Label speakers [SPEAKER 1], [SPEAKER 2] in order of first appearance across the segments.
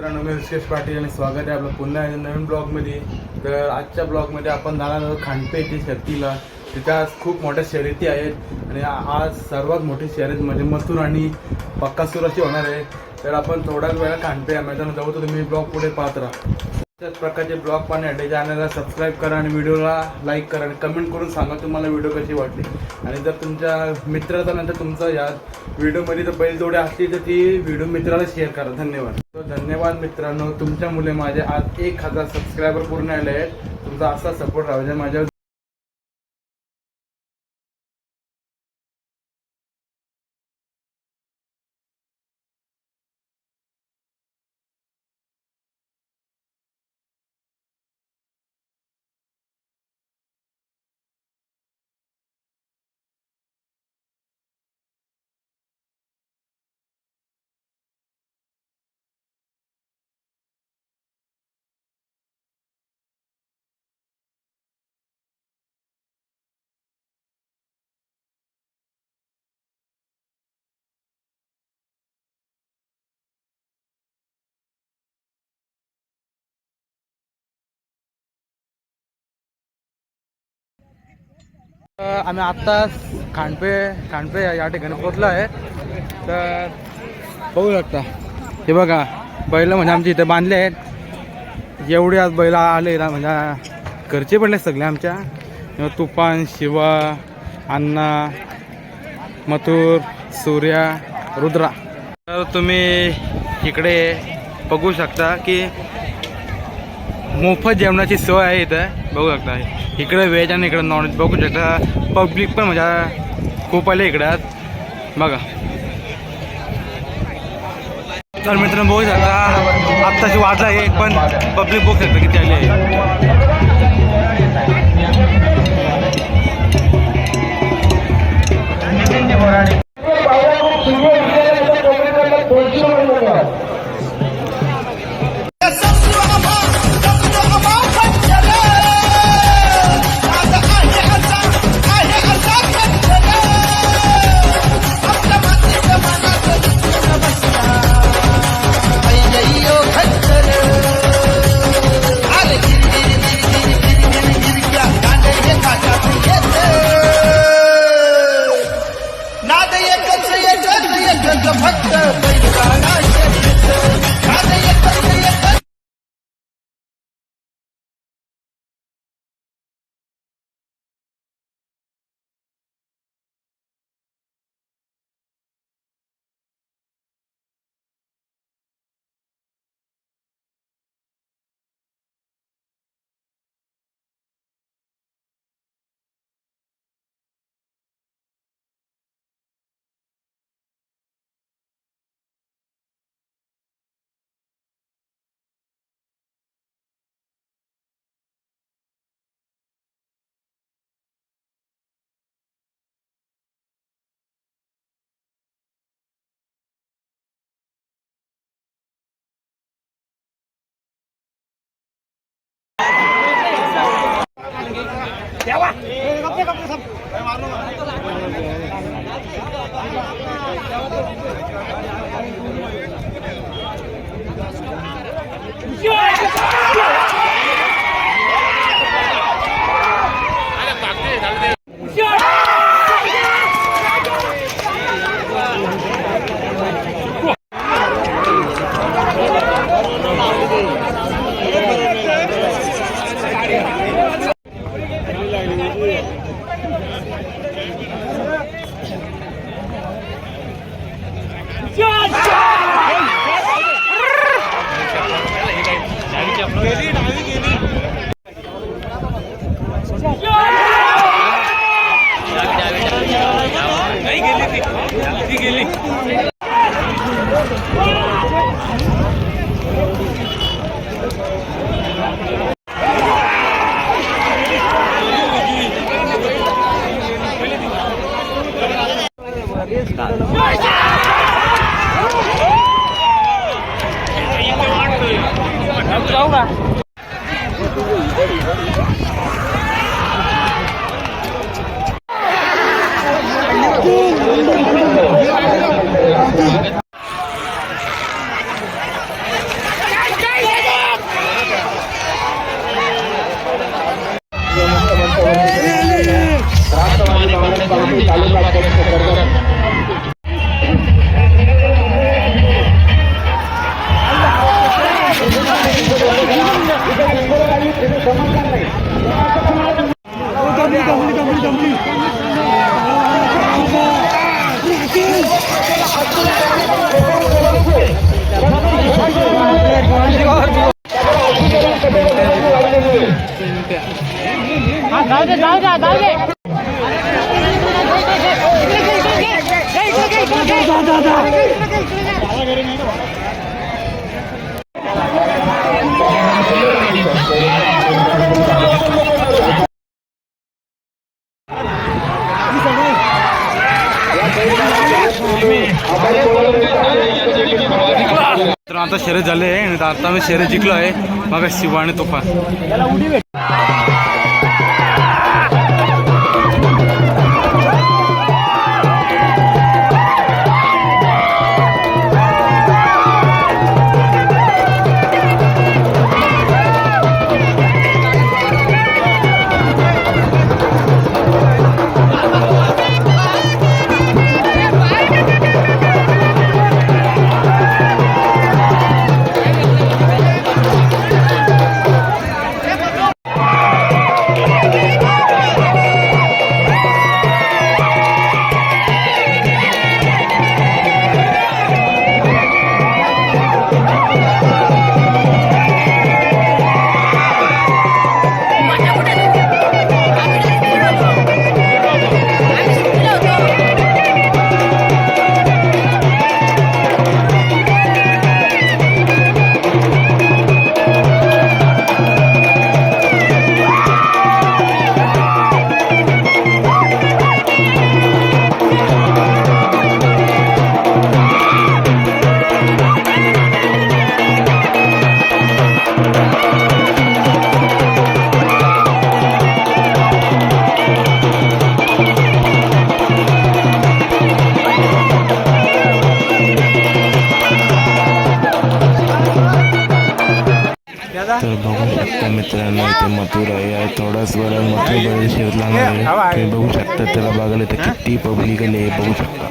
[SPEAKER 1] मित्रांनो मी ऋषेश पाटील आणि स्वागत आहे आपलं पुन्हा नवीन ब्लॉगमध्ये. तर आजच्या ब्लॉगमध्ये आपण जाणार आहोत खांडपे येथे शर्तीला. तिथे आज खूप मोठ्या शर्यती आहेत आणि आज सर्वात मोठी शर्यत म्हणजे मसूर आणि पक्कासूर अशी होणार आहे. तर आपण थोड्याच वेळा खांडपे या मैदानात जाऊ. तर तुम्ही ब्लॉग पुढे पाहत राहा. त्याच प्रकारचे ब्लॉग पाहण्यासाठी चॅनलला सबस्क्राईब करा आणि व्हिडिओला लाईक करा आणि कमेंट करून सांगा तुम्हाला व्हिडिओ कशी वाटली. आणि जर तुमच्या मित्राचा नंतर तुमचा या व्हिडिओमध्ये जर बैलजोडी असतील तर ती व्हिडिओ मित्राला शेअर करा. धन्यवाद. तर धन्यवाद मित्रांनो. तुमच्यामुळे माझे आज एक हजार सबस्क्रायबर पूर्ण आले आहेत. तुमचा असा सपोर्ट राहू माझ्या आम्ही आत्ता खांडपे खांडपे या ठिकाणी पोचलो आहे. तर बघू शकता. हे बघा बैल म्हणजे आमच्या इथे बांधले आहेत. एवढे आज बैल आले ना म्हणजे घरचे पडले सगळे आमच्या. तुफान शिवा अण्णा मथुर सूर्या रुद्रा. तर तुम्ही इकडे बघू शकता की मोफत जेवणाची सोय आहे इथं. बघू शकता. इकडं व्हेज आणि इकडं नॉनव्हेज बघू शकता पब्लिक पण म्हणजे खूप आले इकडं. बघा. तर मित्रांनो बघू शकता आत्ताची वाटला आहे पण पब्लिक बघू शकता किती आली आहे.
[SPEAKER 2] 飞起来！ठेवा. जाऊ का?
[SPEAKER 3] जाऊ दे जाऊ दे जाऊ दे
[SPEAKER 1] तर आता शर्यत झाले आणि आता आम्ही शर्यत जिंकलो आहे. मग
[SPEAKER 4] शिवाने तोफा. मित्रांनो इथे मथुरा आहे. थोडाच वेळा मथुरा शिर लागणार आहे. तुम्ही बघू शकता त्याला बघायला तर किती पब्लिक आली आहे बघू शकता.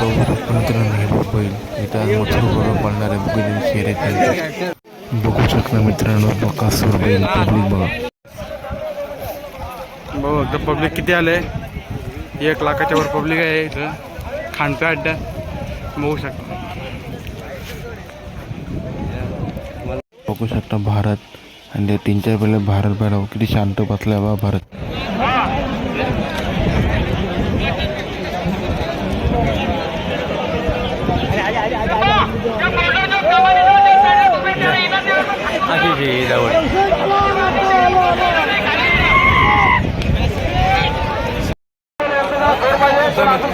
[SPEAKER 4] बघू शकता मित्रांनो हे बैल. इथं पडणार आहे. बघू शर्यत बघू शकता मित्रांनो बकासूर बैल पब्लिक बघा.
[SPEAKER 1] बघ पब्लिक किती आले एक लाखाच्या वर पब्लिक आहे इथं. खांडप्या अड्डा. बघू शकता.
[SPEAKER 4] बघू शकता भारत. आणि ते तीन चार पहिले भारत बघा किती शांत बसलाय बा भारत.
[SPEAKER 1] नाही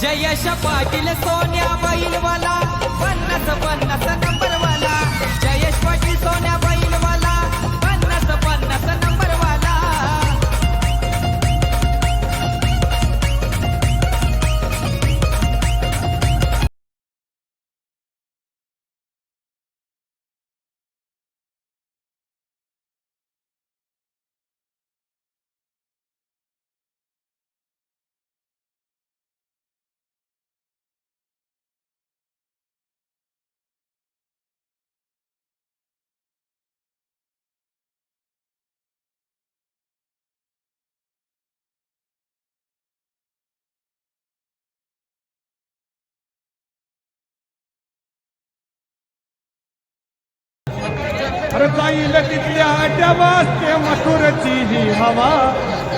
[SPEAKER 5] जयश पाटील सोन्या बैलवाला पन्नास पन्नास
[SPEAKER 6] नंबर जाईल तिथल्या डबास ते मथुरची ही हवा.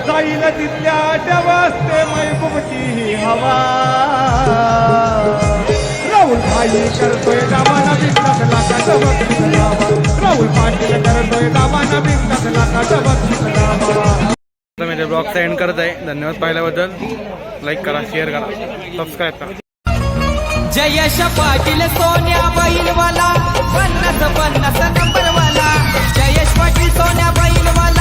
[SPEAKER 6] जाईल तिथल्या डबास ते महबूबची ही हवा. राहुल भाई करतोय दावाना बिंदास लाका डबक लावा राहुल पाटील करतोय दावाना बिंदास लाका डबक लावा
[SPEAKER 1] आता मी ब्लॉगचा एंड करत आहे. धन्यवाद पाहिल्याबद्दल. लाईक करा शेअर करा. सबस्क्राईब करा.
[SPEAKER 5] जयेश पाटील सोन्या बैलवाला सोन्या बैल